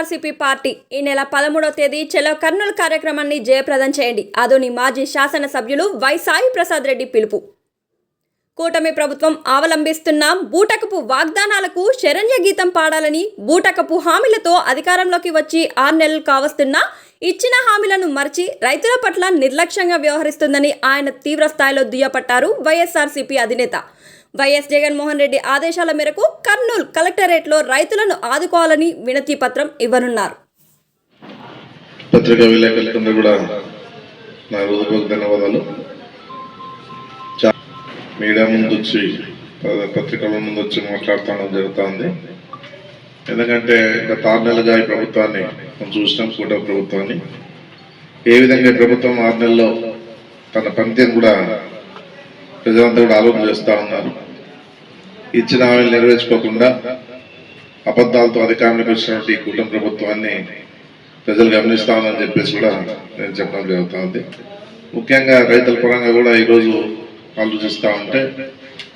RCP party ఈ నెల పదమూడవ తేదీ చెలో కర్నూలు కార్యక్రమాన్ని జయప్రదం చేయండి. అదోని మాజీ శాసన సభ్యులు వై సాయి ప్రసాద్ రెడ్డి పిలుపు. కూటమి ప్రభుత్వం అవలంబిస్తున్న బూటకపు వాగ్దానాలకు శరణ్య గీతం పాడాలని బూటకపు హామీలతో అధికారంలోకి వచ్చి ఆరు నెలలు కావస్తున్నా ఇచ్చిన హామీలను మరచి రైతుల పట్ల నిర్లక్ష్యంగా వ్యవహరిస్తుందని ఆయన తీవ్రస్థాయిలో దుయ్యపట్టారు వైఎస్ఆర్సీపీ అధినేత. వైఎస్ జగన్మోహన్ రెడ్డి ఆదేశాల మేరకు కర్నూలు కలెక్టరేట్లో రైతులను ఆదుకోవాలని వినతి పత్రం ఇవ్వనున్నారు. పత్రికా విలేకరులందరూ కూడా నా హృదయపూర్వక ధన్యవాదాలు. మీడియా ముందు వచ్చి పత్రికల ముందు వచ్చి మాట్లాడతాం జరుగుతూ ఉంది ఎందుకంటే గత ఆరు నెలలుగా ఈ ప్రభుత్వాన్ని మనం చూసినాం కూటమి ప్రభుత్వాన్ని. ఏ విధంగా ప్రభుత్వం ఆరు నెలల్లో తన పనితీరు కూడా ప్రజలంతా కూడా ఆలోచన చేస్తూ ఉన్నారు. ఇచ్చిన హామీలు నెరవేర్చుకోకుండా అబద్ధాలతో అధికారంలోకి వచ్చినటువంటి ఈ కుటుంబ ప్రభుత్వాన్ని ప్రజలు గమనిస్తామని చెప్పేసి కూడా నేను చెప్పడం జరుగుతూ ఉంది. ముఖ్యంగా రైతుల పరంగా కూడా ఈరోజు ఆలోచిస్తూ ఉంటే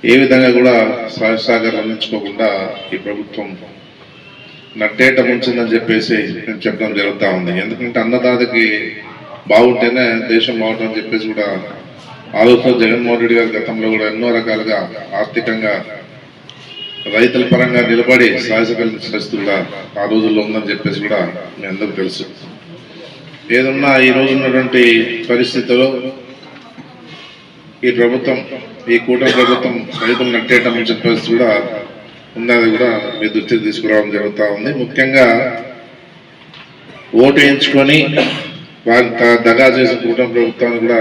ఏ విధంగా కూడా సహాయ అందించుకోకుండా ఈ ప్రభుత్వం నట్టేట ముంచిందని చెప్పేసి నేను చెప్పడం జరుగుతూ ఉంది. ఎందుకంటే అన్నదాతకి బాగుంటేనే దేశం బాగుంటుందని చెప్పేసి కూడా ఆలోచన జగన్మోహన్ రెడ్డి గారి గతంలో కూడా ఎన్నో రకాలుగా ఆర్థికంగా రైతుల పరంగా నిలబడి సాహసకలిగిన పరిస్థితి ఆ రోజుల్లో ఉందని చెప్పేసి కూడా మీ అందరికీ తెలుసు. ఏదన్నా ఈ రోజు ఉన్నటువంటి పరిస్థితిలో ఈ ప్రభుత్వం ఈ కూటమి ప్రభుత్వం రైతులు నట్టేయటం నుంచి పరిస్థితి కూడా ఉన్నది కూడా మీ దృష్టికి తీసుకురావడం జరుగుతూ ఉంది. ముఖ్యంగా ఓటు వేయించుకొని వారి దగా చేసిన కూటమి ప్రభుత్వాన్ని కూడా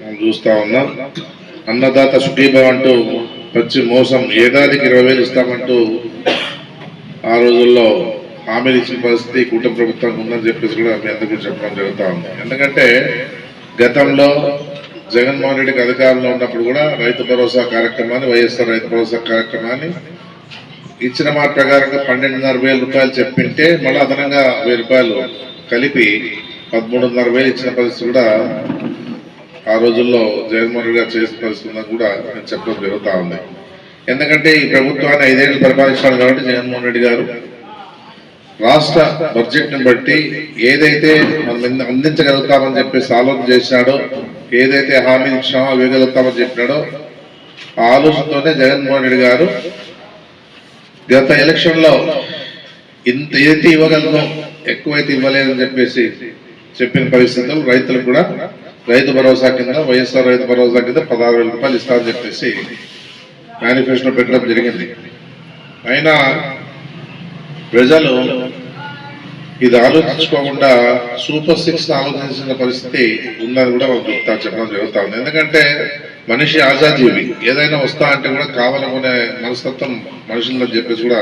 మనం చూస్తూ ఉన్నాం. అన్నదాత సుఖీభావ్ అంటూ వచ్చి మోసం ఏడాదికి ఇరవై వేలు ఇస్తామంటూ ఆ రోజుల్లో హామీలు ఇచ్చిన పరిస్థితి ఈ కూటమి ఉందని చెప్పేసి కూడా మీ అందరికీ చెప్పడం జరుగుతూ ఉంది. ఎందుకంటే గతంలో జగన్మోహన్ రెడ్డికి అధికారంలో ఉన్నప్పుడు కూడా రైతు భరోసా కార్యక్రమాన్ని వైఎస్ఆర్ రైతు భరోసా కార్యక్రమాన్ని ఇచ్చిన మాట ప్రకారంగా పన్నెండున్నర వేల రూపాయలు చెప్పింటే మళ్ళీ అదనంగా వెయ్యి రూపాయలు కలిపి పదమూడున్నర వేలు ఇచ్చిన పరిస్థితి కూడా ఆ రోజుల్లో జగన్మోహన్ రెడ్డి గారు చేసిన పరిస్థితి కూడా నేను చెప్పడం జరుగుతూ ఉంది. ఎందుకంటే ఈ ప్రభుత్వాన్ని ఐదేళ్ళు పరిపాలించాలి కాబట్టి జగన్మోహన్ రెడ్డి గారు రాష్ట్ర బడ్జెట్ని బట్టి ఏదైతే మనం అందించగలుగుతామని చెప్పేసి ఆలోచన చేసినాడో ఏదైతే హామీ ఇచ్చామో ఇవ్వగలుగుతామని చెప్పినాడో ఆ ఆలోచనతోనే జగన్మోహన్ రెడ్డి గారు గత ఎలక్షన్లో ఇంత ఏదైతే ఇవ్వగలను ఎక్కువైతే ఇవ్వలేదని చెప్పేసి చెప్పిన పరిస్థితులు రైతులకు కూడా రైతు భరోసా కింద వైఎస్ఆర్ రైతు భరోసా కింద పదహారు వేల రూపాయలు ఇస్తామని చెప్పేసి మేనిఫెస్టో పెట్టడం జరిగింది. అయినా ప్రజలు ఇది ఆలోచించుకోకుండా సూపర్ సిక్స్ ఆలోచించిన పరిస్థితి ఉందని కూడా మనం చెప్తా చెప్పడం జరుగుతా ఉంది. ఎందుకంటే మనిషి ఆజాజీవి ఏదైనా వస్తా అంటే కూడా కావాలనుకునే మనస్తత్వం మనుషుల్లో చెప్పేసి కూడా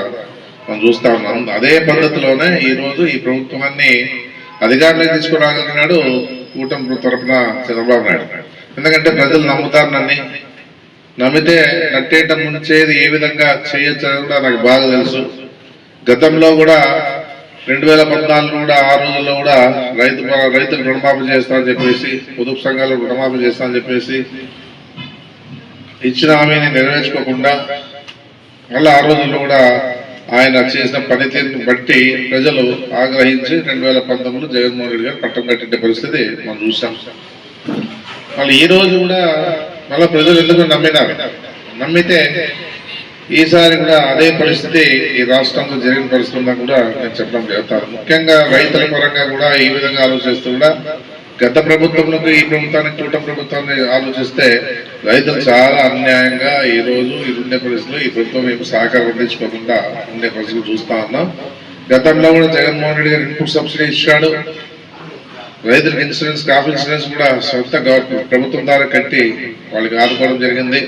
మనం చూస్తా ఉన్నాం. అదే పద్ధతిలోనే ఈ రోజు ఈ ప్రభుత్వాన్ని అధికారంలోకి తీసుకురాగలిగినాడు కూటమి తరపున చంద్రబాబు నాయుడు. ఎందుకంటే ప్రజలు నమ్ముతారు నన్ను. నమ్మితే నట్టేట ముంచేది ఏ విధంగా చేయొచ్చు కూడా నాకు బాగా తెలుసు. గతంలో కూడా రెండు వేల పద్నాలుగు కూడా ఆ రోజుల్లో కూడా రైతు రైతులు రుణమాఫీ చేస్తామని చెప్పేసి పొదుపు సంఘాలు రుణమాఫీ చేస్తామని చెప్పేసి ఇచ్చిన హామీని నెరవేర్చుకోకుండా మళ్ళీ ఆ రోజుల్లో కూడా ఆయన చేసిన పనితీరుని బట్టి ప్రజలు ఆగ్రహించి రెండు వేల పంతొమ్మిదిలో జగన్మోహన్ రెడ్డి గారు పట్టం కట్టిన పరిస్థితి మనం చూసాం. మళ్ళీ ఈ రోజు కూడా మళ్ళీ ప్రజలు ఎందుకు నమ్మినారు? నమ్మితే ఈసారి కూడా అదే పరిస్థితి ఈ రాష్ట్రంలో జరిగిన పరిస్థితి కూడా నేను చెప్పడం జరుగుతాను. ముఖ్యంగా రైతుల పరంగా కూడా ఈ విధంగా ఆలోచిస్తూ కూడా గత ప్రభుత్వంలో ఈ ప్రభుత్వానికి కూటమి ప్రభుత్వాన్ని ఆలోచిస్తే రైతులు చాలా అన్యాయంగా ఈ రోజు ఈ ఉండే పరిస్థితుల్లో ఈ ప్రభుత్వం ఏమి సహకారం అందించుకోకుండా ఉండే పరిస్థితులు చూస్తా ఉన్నాం. గతంలో కూడా జగన్మోహన్ రెడ్డి గారు ఇన్పుట్ సబ్సిడీ ఇచ్చాడు. రైతులకు ఇన్సూరెన్స్ క్రాప్ ఇన్సూరెన్స్ కూడా సొంత గవర్నమెంట్ ప్రభుత్వం ద్వారా కట్టి వాళ్ళకి ఆదుకోవడం జరిగింది.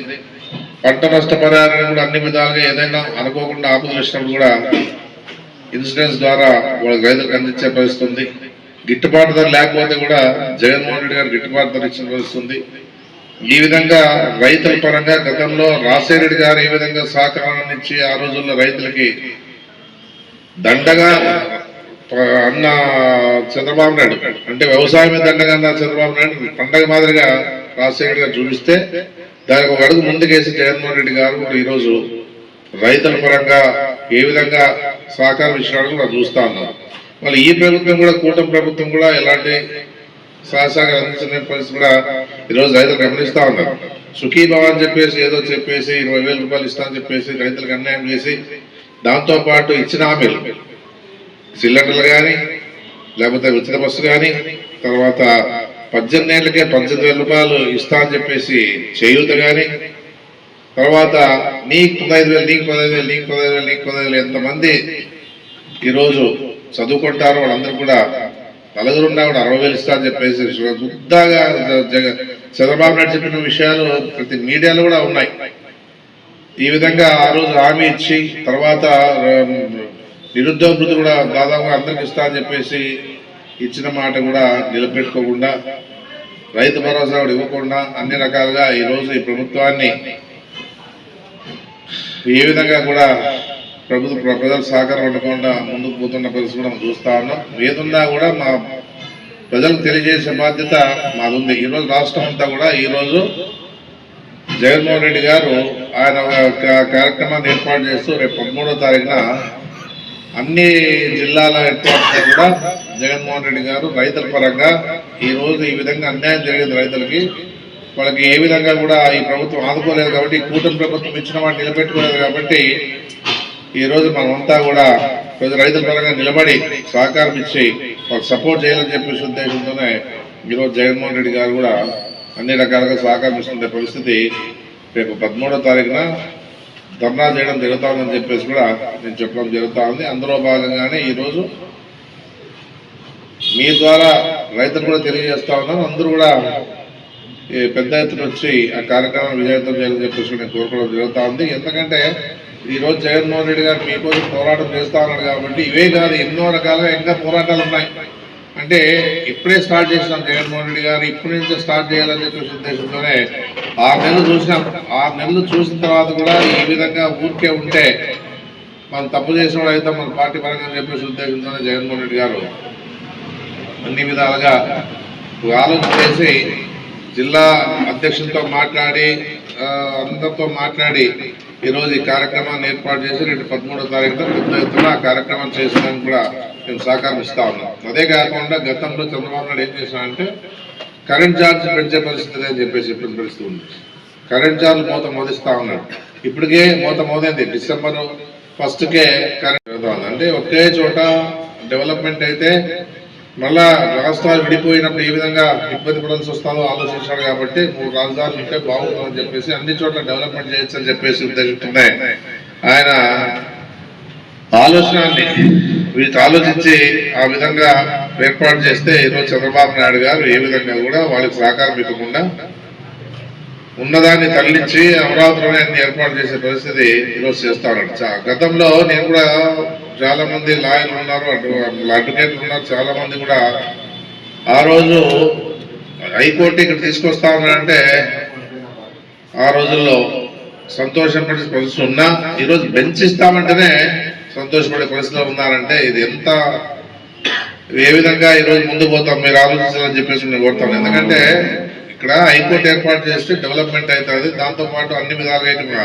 పంట నష్టపరిహారాన్ని కూడా అన్ని విధాలుగా ఏదైనా అనుకోకుండా ఆపదలు వచ్చినప్పుడు కూడా ఇన్సూరెన్స్ ద్వారా వాళ్ళకి రైతులకు అందించే పరిస్థితి ఉంది. గిట్టుబాటు ధర లేకపోతే కూడా జగన్మోహన్ రెడ్డి గారు గిట్టుబాటు ధర ఇచ్చిన వస్తుంది. ఈ విధంగా రైతుల పరంగా గతంలో రాజశేఖర గారు ఏ విధంగా సహకారం ఇచ్చి ఆ రోజుల్లో రైతులకి దండగా అన్న చంద్రబాబు నాయుడు అంటే వ్యవసాయమే దండగా అన్న చంద్రబాబు నాయుడు పండగ మాదిరిగా రాజశేఖర్ గారు చూపిస్తే దానికి ఒక అడుగు ముందుకేసి జగన్మోహన్ రెడ్డి గారు ఈరోజు రైతుల పరంగా ఏ విధంగా సహకారం ఇచ్చినాడో కూడా చూస్తా ఉన్నాం మళ్ళీ ఈ ప్రభుత్వం కూడా కూటమి ప్రభుత్వం కూడా ఎలాంటి సహసాగా అందించిన పరిస్థితి కూడా ఈరోజు రైతులు గమనిస్తూ ఉన్నారు. సుఖీభావ అని చెప్పేసి ఏదో చెప్పేసి ఇరవై వేల రూపాయలు ఇస్తా అని చెప్పేసి రైతులకు అన్యాయం చేసి దాంతో పాటు ఇచ్చిన హామీలు. సిలిండర్లు కానీ లేకపోతే ఉచిత బస్సు కానీ తర్వాత పద్దెనిమిది ఏళ్ళకే పద్దెనిమిది వేల రూపాయలు ఇస్తా అని చెప్పేసి చేయూత కానీ తర్వాత నీకు పదహైదు వేలు నీకు పదహైదు వేలు నీకు పదహైదు వేలు నీకు పదహైదు వేలు ఎంతమంది ఈరోజు చదువుకుంటారు వాళ్ళందరూ కూడా నలుగురున్నా కూడా అరవై వేలు ఇస్తా అని చెప్పేసి శుద్ధాగా జగ చంద్రబాబు నాయుడు చెప్పిన విషయాలు ప్రతి మీడియాలో కూడా ఉన్నాయి. ఈ విధంగా ఆ రోజు హామీ ఇచ్చి తర్వాత ఆ, నిరుద్యోగ కూడా దాదాపుగా అందరికి ఇస్తా అని చెప్పేసి ఇచ్చిన మాట కూడా నిలబెట్టుకోకుండా రైతు భరోసా కూడా ఇవ్వకుండా అన్ని రకాలుగా ఈ రోజు ఈ ప్రభుత్వాన్ని ఏ విధంగా కూడా ప్రభుత్వ ప్రజల సహకారం ఉండకుండా ముందుకు పోతున్న పరిస్థితి కూడా మనం చూస్తా ఉన్నాం. ఏదున్నా కూడా మా ప్రజలకు తెలియజేసే బాధ్యత మాది ఉంది ఈరోజు రాష్ట్రం అంతా కూడా ఈరోజు జగన్మోహన్ రెడ్డి గారు ఆయన కార్యక్రమాన్ని ఏర్పాటు చేస్తూ రేపు పదమూడో తారీఖున అన్ని జిల్లాల ఏర్పాటు కూడా జగన్మోహన్ రెడ్డి గారు రైతుల పరంగా ఈ రోజు ఈ విధంగా అన్యాయం జరిగింది రైతులకి. వాళ్ళకి ఏ విధంగా కూడా ఈ ప్రభుత్వం ఆదుకోలేదు కాబట్టి కూటమి ప్రభుత్వం ఇచ్చిన వాటిని నిలబెట్టుకోలేదు కాబట్టి ఈ రోజు మనమంతా కూడా ప్రతి రైతుల పరంగా నిలబడి సహకారం ఇచ్చి వాళ్ళకి సపోర్ట్ చేయాలని చెప్పేసి ఉద్దేశంతోనే ఈరోజు జగన్మోహన్ రెడ్డి గారు కూడా అన్ని రకాలుగా సహకారం ఇస్తున్న పరిస్థితి రేపు పదమూడో తారీఖున ధర్నా చేయడం జరుగుతుందని చెప్పేసి కూడా నేను చెప్పడం జరుగుతూ ఉంది అందులో భాగంగానే ఈరోజు మీ ద్వారా రైతులు కూడా తెలియజేస్తా ఉన్నాను. అందరూ కూడా ఈ పెద్ద ఎత్తున వచ్చి ఆ కార్యక్రమం విజయవంతం చేయాలని చెప్పేసి నేను కోరుకోవడం జరుగుతూ ఉంది ఎందుకంటే ఈరోజు జగన్మోహన్ రెడ్డి గారు మీకోసం పోరాటం చేస్తా ఉన్నాడు కాబట్టి ఇవే కాదు ఎన్నో రకాలుగా ఇంకా పోరాటాలు ఉన్నాయి. అంటే ఇప్పుడే స్టార్ట్ చేసినాం జగన్మోహన్ రెడ్డి గారు ఇప్పటి నుంచే స్టార్ట్ చేయాలని చెప్పేసి ఉద్దేశంతోనే ఆరు నెలలు చూసినాం. ఆరు నెలలు చూసిన తర్వాత కూడా ఈ విధంగా ఊరికే ఉంటే మనం తప్పు చేసిన వాళ్ళైతే అయితే మన పార్టీ పరంగా చెప్పేసి ఉద్దేశంతోనే జగన్మోహన్ రెడ్డి గారు అన్ని విధాలుగా ఆలోచన చేసి జిల్లా అధ్యక్షులతో మాట్లాడి అందరితో మాట్లాడి ఈరోజు ఈ కార్యక్రమాన్ని ఏర్పాటు చేసి రేపు పదమూడో తారీఖున పెద్ద ఎత్తున ఆ కార్యక్రమం చేసుకోవడానికి కూడా మేము సహకారం ఇస్తా ఉన్నాం. అదే కాకుండా గతంలో చంద్రబాబు నాయుడు ఏం చేశానంటే కరెంట్ ఛార్జ్ పెంచే పరిస్థితి అని చెప్పేసి చెప్పిన పరిస్థితి ఉంది కరెంట్ ఛార్జ్ మూత మోదిస్తా ఉన్నాడు. ఇప్పటికే మూత మోదైంది. డిసెంబర్ ఫస్ట్కే కరెంట్ అంటే ఒకే చోట డెవలప్మెంట్ అయితే మళ్ళా రాష్ట్రాలు విడిపోయినప్పుడు ఏ విధంగా ఇబ్బంది పడాల్సి వస్తుందో ఆలోచించాడు కాబట్టి మూడు రాజధానులు ఉంటే బాగుంటుందని చెప్పేసి అన్ని చోట్ల డెవలప్మెంట్ చేయొచ్చు అని చెప్పేసి ఉద్దేశిస్తున్నాయి. ఆయన ఆలోచనని వీటి ఆలోచించి ఆ విధంగా ఏర్పాటు చేస్తే ఈరోజు చంద్రబాబు నాయుడు గారు ఏ విధంగా కూడా వాళ్ళకి సహకారం ఇవ్వకుండా ఉన్నదాన్ని తరలించి అమరావతిలోనే ఏర్పాటు చేసే పరిస్థితి ఈరోజు చేస్తా చా- గతంలో నేను కూడా చాలా మంది లాయర్లు ఉన్నారు అటు అడ్వకేట్లు ఉన్నారు చాలా మంది కూడా ఆ రోజు హైకోర్టు ఇక్కడ తీసుకొస్తా ఉన్నారంటే ఆ రోజుల్లో సంతోషపడే పరిస్థితి ఉన్నా ఈరోజు బెంచ్ ఇస్తామంటేనే సంతోషపడే పరిస్థితిలో ఉన్నారంటే ఇది ఎంత ఏ విధంగా ఈరోజు ముందు పోతాం మీరు ఆలోచించాలని చెప్పేసి నేను కోరుతాను ఎందుకంటే ఇక్కడ హైకోర్టు ఏర్పాటు చేస్తే డెవలప్మెంట్ అవుతుంది దాంతో పాటు అన్ని విధాలుగా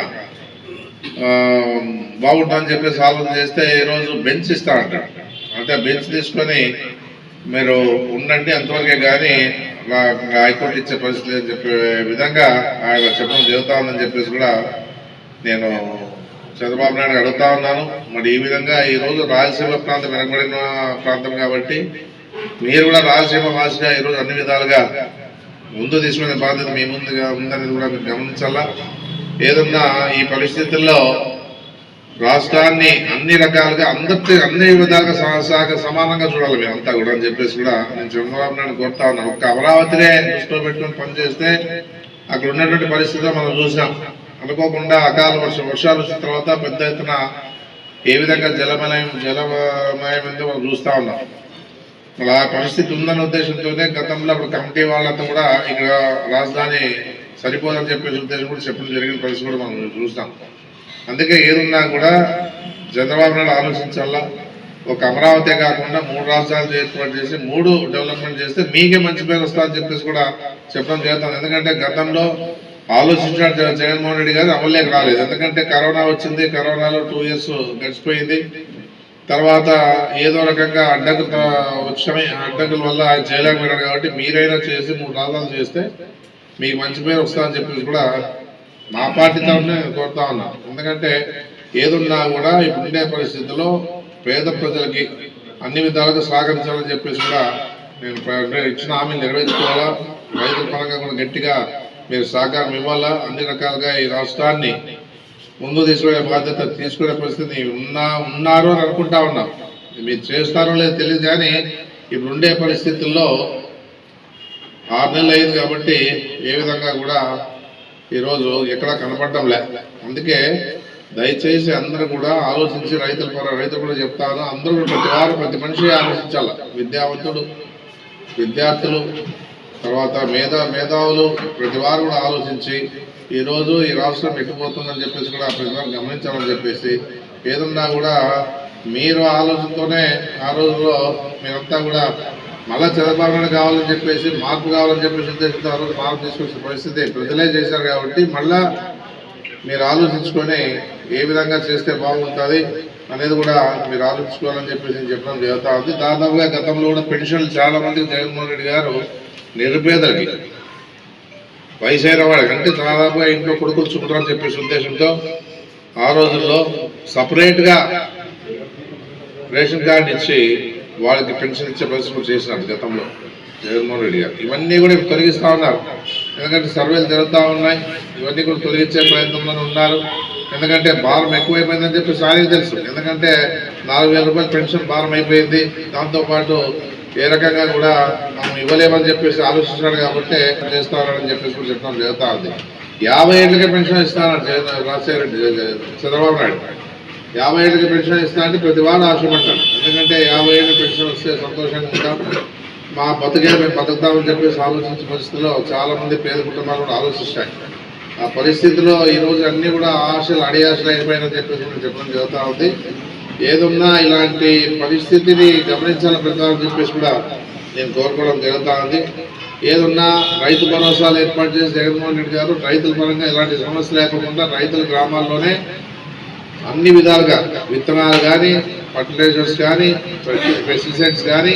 అయితే అని బాగుంటుందని చెప్పేసి ఆలోచన చేస్తే ఈరోజు బెంచ్ ఇస్తా అంటాడు అంటే బెంచ్ తీసుకొని మీరు ఉండండి అంతవరకే కానీ హైకోర్టు ఇచ్చే పరిస్థితి అని చెప్పే విధంగా ఆయన చెప్పడం జరుగుతా ఉందని చెప్పేసి కూడా నేను చంద్రబాబు నాయుడు అడుగుతా ఉన్నాను. మరి ఈ విధంగా ఈరోజు రాయలసీమ ప్రాంతం వెనకబడిన ప్రాంతం కాబట్టి మీరు కూడా రాయలసీమ వాసిగా ఈరోజు అన్ని విధాలుగా ముందు తీసుకునే బాధ్యత మీ ముందుగా ఉందనేది కూడా మీరు గమనించాలా? ఏదన్నా ఈ పరిస్థితుల్లో రాష్ట్రాన్ని అన్ని రకాలుగా అందరి అన్ని విధాలుగా సమానంగా చూడాలి మేము అంతా కూడా అని చెప్పేసి కూడా నేను చంద్రబాబు నాయుడు కోరుతా ఉన్నాను. ఒక్క అమరావతినే దృష్టిలో పెట్టుకొని పనిచేస్తే అక్కడ ఉన్నటువంటి పరిస్థితి మనం చూసాం అనుకోకుండా అకాల వర్షం వర్షాలు వచ్చిన తర్వాత పెద్ద ఎత్తున ఏ విధంగా జలమయం జలమయమైందో మనం చూస్తూ ఉన్నాం. అలా పరిస్థితి ఉందన్న ఉద్దేశంతోనే గతంలో అప్పుడు కమిటీ వాళ్ళంతా కూడా ఇక్కడ రాజధాని సరిపోదని చెప్పేసి ఉద్దేశం కూడా చెప్పడం జరిగిన పరిస్థితి కూడా మనం చూస్తాం. అందుకే ఏదున్నా కూడా చంద్రబాబు నాయుడు ఆలోచించాలా? ఒక అమరావతి కాకుండా మూడు రాష్ట్రాలు ఏర్పాటు చేసి మూడు డెవలప్మెంట్ చేస్తే మీకే మంచి పేరు వస్తుందని చెప్పేసి కూడా చెప్పడం జరుగుతుంది. ఎందుకంటే గతంలో ఆలోచించాడు జగన్మోహన్ రెడ్డి గారు అమల్లోకి రాలేదు. ఎందుకంటే కరోనా వచ్చింది కరోనాలో టూ ఇయర్స్ గడిచిపోయింది. తర్వాత ఏదో రకంగా అడ్డంకు వచ్చాయి. అడ్డంకుల వల్ల ఆయన చేయలేకపోయినాడు కాబట్టి మీరైనా చేసి మూడు రాజాలు చేస్తే మీకు మంచి పేరు వస్తుందని చెప్పేసి కూడా మా పార్టీ తరఫున నేను కోరుతా ఉన్నా. ఎందుకంటే ఏదున్నా కూడా ఇప్పుడు ఉండే పరిస్థితుల్లో పేద ప్రజలకి అన్ని విధాలుగా సహకరించాలని చెప్పేసి కూడా నేను ఇచ్చిన హామీలు నెరవేర్చుకోవాలా? రైతుల పరంగా కూడా గట్టిగా మీరు సహకారం ఇవ్వాలా? అన్ని రకాలుగా ఈ రాష్ట్రాన్ని ముందు తీసుకునే బాధ్యత తీసుకునే పరిస్థితి ఉన్నా ఉన్నారు అని అనుకుంటా ఉన్నాం. మీరు చేస్తారో లేదో తెలియదు కానీ ఇప్పుడు ఉండే పరిస్థితుల్లో ఆరు నెలలు అయింది కాబట్టి ఏ విధంగా కూడా ఈరోజు ఎక్కడా కనపడటం లే. అందుకే దయచేసి అందరూ కూడా ఆలోచించి రైతుల పర రైతులు కూడా చెప్తాను అందరూ ప్రతి వారు ప్రతి మనిషి ఆలోచించాలి. విద్యావంతుడు విద్యార్థులు తర్వాత మేధా మేధావులు ప్రతి వారు కూడా ఆలోచించి ఈరోజు ఈ రాష్ట్రం ఎక్కిపోతుందని చెప్పేసి కూడా ప్రతి వారు గమనించాలని చెప్పేసి ఏదన్నా కూడా మీరు ఆలోచనతోనే ఆ రోజుల్లో మీరంతా కూడా మళ్ళా చంద్రబాబు కావాలని చెప్పేసి మార్పు కావాలని చెప్పేసి ఉద్దేశంతో ఆ రోజు మార్పు తీసుకొచ్చిన పరిస్థితి ప్రజలే చేశారు కాబట్టి మళ్ళా మీరు ఆలోచించుకొని ఏ విధంగా చేస్తే బాగుంటుంది అనేది కూడా మీరు ఆలోచించుకోవాలని చెప్పేసి చెప్పడం జరుగుతా ఉంది. దాదాపుగా గతంలో కూడా పెన్షన్లు చాలా మందికి జగన్మోహన్ రెడ్డి గారు నిరుపేదలకి వయసు అయిన వాళ్ళకి అంటే దాదాపుగా ఇంట్లో కొడుకులు చుట్టరని చెప్పేసి ఉద్దేశంతో ఆ రోజుల్లో సపరేట్గా రేషన్ కార్డు ఇచ్చి వాళ్ళకి పెన్షన్ ఇచ్చే పరిస్థితి చేసినారు గతంలో. జగన్మోహన్ రెడ్డి గారు. ఇవన్నీ కూడా తొలగిస్తూ ఉన్నారు. ఎందుకంటే సర్వేలు జరుగుతూ ఉన్నాయి. ఇవన్నీ కూడా తొలగించే ప్రయత్నంలో ఉన్నారు. ఎందుకంటే భారం ఎక్కువైపోయిందని చెప్పి సారీ తెలుసు. ఎందుకంటే నాలుగు వేల రూపాయలు పెన్షన్ భారం అయిపోయింది. దాంతోపాటు ఏ రకంగా కూడా మనం ఇవ్వలేమని చెప్పేసి ఆలోచిస్తున్నాడు కాబట్టి చేస్తారని చెప్పేసి కూడా చెప్పడం జరుగుతూ ఉంది. యాభై ఏళ్ళకే పెన్షన్ ఇస్తానని రాజశేఖర రెడ్డి చంద్రబాబు నాయుడు. యాభై ఏళ్ళకి పెన్షన్ ఇస్తా అంటే ప్రతి వాడు ఆశపడ్డాను ఎందుకంటే యాభై ఏళ్ళు పెన్షన్ వస్తే సంతోషంగా ఉంటాం. మా బతుకే మేము బతుకుతామని చెప్పేసి ఆలోచించే పరిస్థితిలో చాలామంది పేద కుటుంబాలు కూడా ఆలోచిస్తాయి. ఆ పరిస్థితిలో ఈరోజు అన్నీ అన్ని కూడా ఆశలు అడియాశలు ఆశలు చెప్పేసి కూడా చెప్పడం జరుగుతూ ఉంది. ఏదున్నా ఇలాంటి పరిస్థితిని గమనించాలని ప్రతి చెప్పేసి కూడా నేను కోరుకోవడం జరుగుతూ ఉంది. ఏదున్నా రైతు భరోసాలు ఏర్పాటు చేసి జగన్మోహన్ రెడ్డి గారు రైతుల పరంగా ఇలాంటి సమస్య లేకుండా రైతుల గ్రామాల్లోనే అన్ని విధాలుగా విత్తనాలు కానీ ఫర్టిలైజర్స్ కానీ పెస్టిసైడ్స్ కానీ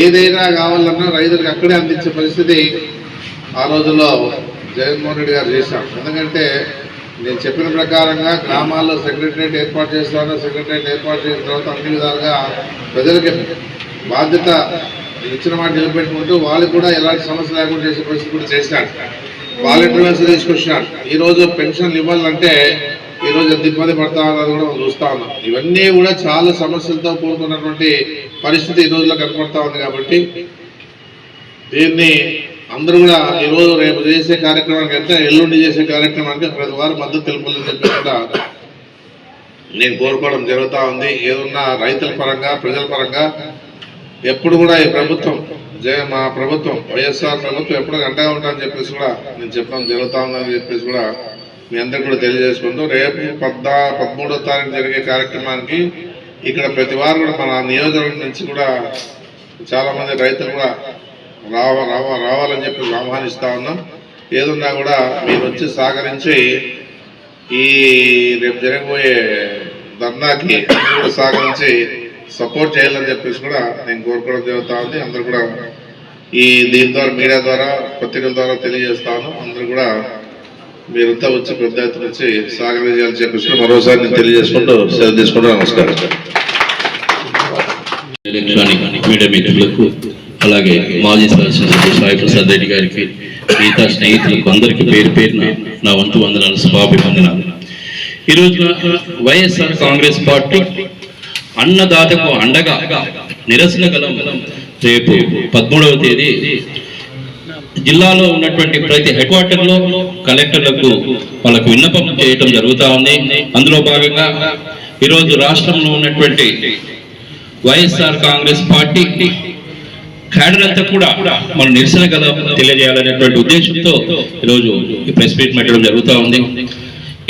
ఏదైనా కావాలన్నా రైతులకు అక్కడే అందించే పరిస్థితి ఆ రోజుల్లో జగన్మోహన్ రెడ్డి గారు చేశాం. ఎందుకంటే నేను చెప్పిన ప్రకారంగా గ్రామాల్లో సెక్రటరియట్ ఏర్పాటు చేస్తాను సెక్రటరియట్ ఏర్పాటు చేసిన తర్వాత అన్ని విధాలుగా ప్రజలకి బాధ్యత ఇచ్చిన మాట నిలబెట్టుకుంటూ వాళ్ళకి కూడా ఎలాంటి సమస్య లేకుండా చేసే పరిస్థితి కూడా చేసినాడు వాలంటీర్స్ తీసుకొచ్చినాడు. ఈరోజు పెన్షన్లు ఇవ్వాలంటే ఈ రోజు ఎంత ఇబ్బంది పడతా అన్నది కూడా మనం చూస్తూ ఉన్నాం. ఇవన్నీ కూడా చాలా సమస్యలతో కూడుకున్నటువంటి పరిస్థితి ఈ రోజులో కనపడతా ఉంది కాబట్టి దీన్ని అందరూ కూడా ఈరోజు రేపు చేసే కార్యక్రమానికి అంటే ఎల్లుండి చేసే కార్యక్రమానికి ప్రతి వారు మద్దతు తెలుపాలని చెప్పి కూడా నేను కోరుకోవడం జరుగుతూ ఉంది. ఏదన్నా రైతుల పరంగా ప్రజల పరంగా ఎప్పుడు కూడా ఈ ప్రభుత్వం జయ మా ప్రభుత్వం వైఎస్ఆర్ ప్రభుత్వం ఎప్పుడు అండగా ఉంటామని చెప్పేసి కూడా నేను చెప్పడం జరుగుతూ ఉందని చెప్పేసి కూడా మీ అందరికి కూడా తెలియజేసుకుంటూ రేపు పద్నా పదమూడో తారీఖు జరిగే కార్యక్రమానికి ఇక్కడ ప్రతి వారు కూడా మన నియోజకవర్గం నుంచి కూడా చాలామంది రైతులు కూడా రావ రావ రావాలని చెప్పి ఆహ్వానిస్తూ ఉన్నాం. ఏదున్నా కూడా మీరు వచ్చి సహకరించి ఈ రేపు జరగబోయే ధర్నాకి కూడా సహకరించి సపోర్ట్ చేయాలని చెప్పేసి కూడా నేను కోరుకోవడం జరుగుతూ ఉంది. అందరూ కూడా ఈ దీని ద్వారా మీడియా ద్వారా పత్రికల ద్వారా తెలియజేస్తాను అందరూ కూడా మీరంతా వచ్చి పెద్ద ఎత్తున వచ్చి సహకరించాలని చెప్పేసి మరోసారి నేను తెలియజేసుకుంటూ సెలవు తీసుకుంటూ నమస్కారం. ఎలక్ట్రానిక్ మీడియా మిత్రులకు అలాగే మాజీ శాసనసభ్యులు సాయి ప్రసాద్ రెడ్డి గారికి మిగతా స్నేహితులకు అందరికీ పేరు పేరున నా వంతు వందనాలు శుభాభివందనాలు. ఈ వైఎస్ఆర్ కాంగ్రెస్ పార్టీ అన్నదాతకు అండగా నిరసన గలం రేపు పదమూడవ తేదీ జిల్లాలో ఉన్నటువంటి ప్రతి హెడ్ క్వార్టర్లో కలెక్టర్లకు వాళ్ళకు విన్నపం చేయటం జరుగుతూ ఉంది. అందులో భాగంగా ఈరోజు రాష్ట్రంలో ఉన్నటువంటి వైఎస్ఆర్ కాంగ్రెస్ పార్టీ క్యాడర్ అంతా కూడా మనం నిరసన గల తెలియజేయాలనేటువంటి ఉద్దేశంతో ఈరోజు ఈ ప్రెస్ మీట్ పెట్టడం జరుగుతూ ఉంది.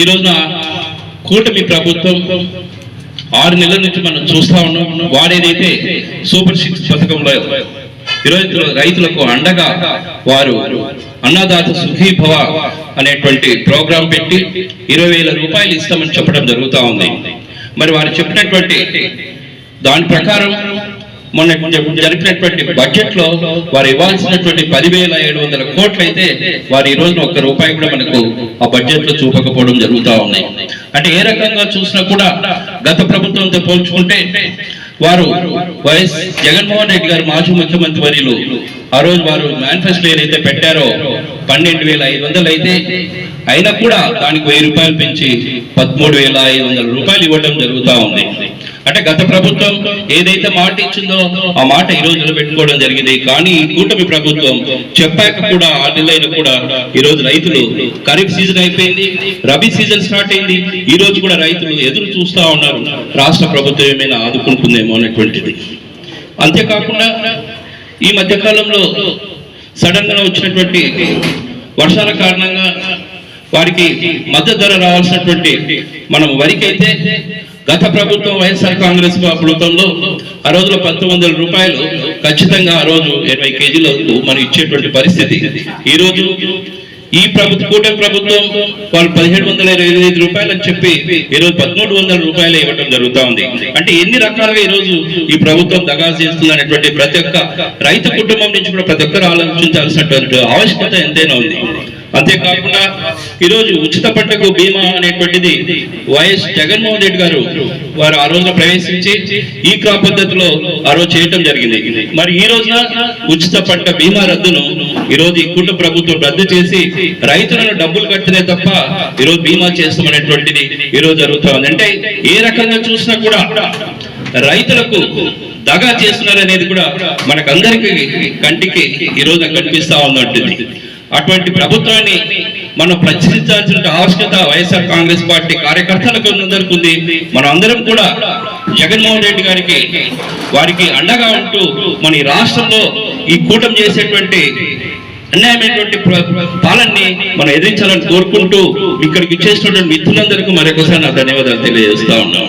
ఈ రోజున కూటమి ప్రభుత్వం ఆరు నెలల నుంచి మనం చూస్తా ఉన్నాం. వారేదైతే సూపర్ సిక్స్ పథకంలో ఈరోజు రైతులకు అండగా వారు అన్నదాత సుఖీ భవ అనేటువంటి ప్రోగ్రాం పెట్టి ఇరవై వేల రూపాయలు ఇస్తామని చెప్పడం జరుగుతూ ఉంది. మరి వారు చెప్పినటువంటి దాని ప్రకారం మొన్న జరిపినటువంటి బడ్జెట్లో వారు ఇవ్వాల్సినటువంటి పదివేల ఏడు వందల కోట్లు అయితే వారు ఈ రోజున ఒక్క రూపాయి కూడా మనకు ఆ బడ్జెట్లో చూపకపోవడం జరుగుతూ ఉన్నాయి అంటే ఏ రకంగా చూసినా కూడా గత ప్రభుత్వంతో పోల్చుకుంటే వారు వైఎస్ జగన్మోహన్ రెడ్డి గారు మాజీ ముఖ్యమంత్రి వర్యులు. ఆ రోజు వారు మేనిఫెస్టో ఏదైతే పెట్టారో పన్నెండు వేల ఐదు వందలు అయితే అయినా కూడా దానికి వెయ్యి రూపాయలు పెంచి పదమూడు వేల ఐదు వందల రూపాయలు ఇవ్వడం జరుగుతూ ఉంది. అంటే గత ప్రభుత్వం ఏదైతే మాట ఇచ్చిందో ఆ మాట ఈ రోజు నిలబెట్టుకోవడం జరిగింది. కానీ కూటమి ప్రభుత్వం చెప్పాక కూడా ఆ నెలైన కూడా ఈ రోజు రైతులు ఖరీఫ్ సీజన్ అయిపోయింది రబీ సీజన్ స్టార్ట్ అయింది. ఈ రోజు కూడా రైతులు ఎదురు చూస్తా ఉన్నారు. రాష్ట్ర ప్రభుత్వం ఏమైనా ఆదుకుంటుందేమో అనేటువంటిది. అంతేకాకుండా ఈ మధ్య కాలంలో సడన్గా వచ్చినటువంటి వర్షాల కారణంగా వారికి మద్దతు ధర రావాల్సినటువంటి మనం వరికైతే గత ప్రభుత్వం వైఎస్ఆర్ కాంగ్రెస్ ప్రభుత్వంలో ఆ రోజులో పంతొమ్మిది రూపాయలు ఖచ్చితంగా ఆ రోజు ఇరవై కేజీలకు మనం ఇచ్చేటువంటి పరిస్థితి. ఈ రోజు ఈ ప్రభుత్వ కూటమి ప్రభుత్వం వాళ్ళు పదిహేడు వందల ఇరవై ఐదు రూపాయలు అని చెప్పి ఈ రోజు పదమూడు వందల రూపాయలు ఇవ్వడం జరుగుతూ ఉంది. అంటే ఎన్ని రకాలుగా ఈ రోజు ఈ ప్రభుత్వం దగా చేస్తుంది అనేటువంటి ప్రతి ఒక్క రైతు కుటుంబం నుంచి కూడా ప్రతి ఒక్కరు ఆలోచించాల్సినటువంటి ఆవశ్యకత ఎంతైనా ఉంది. అంతేకాకుండా ఈరోజు ఉచిత పంటకు బీమా అనేటువంటిది వైఎస్ జగన్మోహన్ రెడ్డి గారు వారు ఆ రోజున ప్రవేశించి ఈ క్రాప్ పద్ధతిలో ఆ రోజు చేయటం జరిగింది. మరి ఈ రోజున ఉచిత పంట బీమా రద్దును ఈ రోజు ఈ కుటుంబ ప్రభుత్వం రద్దు చేసి రైతులను డబ్బులు కట్టినే తప్ప ఈ రోజు బీమా చేస్తామనేటువంటిది ఈ రోజు జరుగుతా ఉంది. అంటే ఏ రకంగా చూసినా కూడా రైతులకు దగా చేస్తున్నారు అనేది కూడా మనకందరికి కంటికి ఈ రోజు కనిపిస్తా ఉన్నట్టుంది. అటువంటి ప్రభుత్వాన్ని మనం ప్రశ్నించాల్సిన ఆవశ్యకత వైఎస్ఆర్ కాంగ్రెస్ పార్టీ కార్యకర్తలకు అందరికీ మనం అందరం కూడా జగన్మోహన్ రెడ్డి గారికి వారికి అండగా ఉంటూ మన ఈ రాష్ట్రంలో ఈ కూటమి చేసేటువంటి అన్యాయమైనటువంటి ప్ర- పాలనని మనం ఎదిరించాలని కోరుకుంటూ ఇక్కడికి ఇచ్చేసినటువంటి మిత్రులందరికీ మరొకసారి నా ధన్యవాదాలు తెలియజేస్తా ఉన్నాను.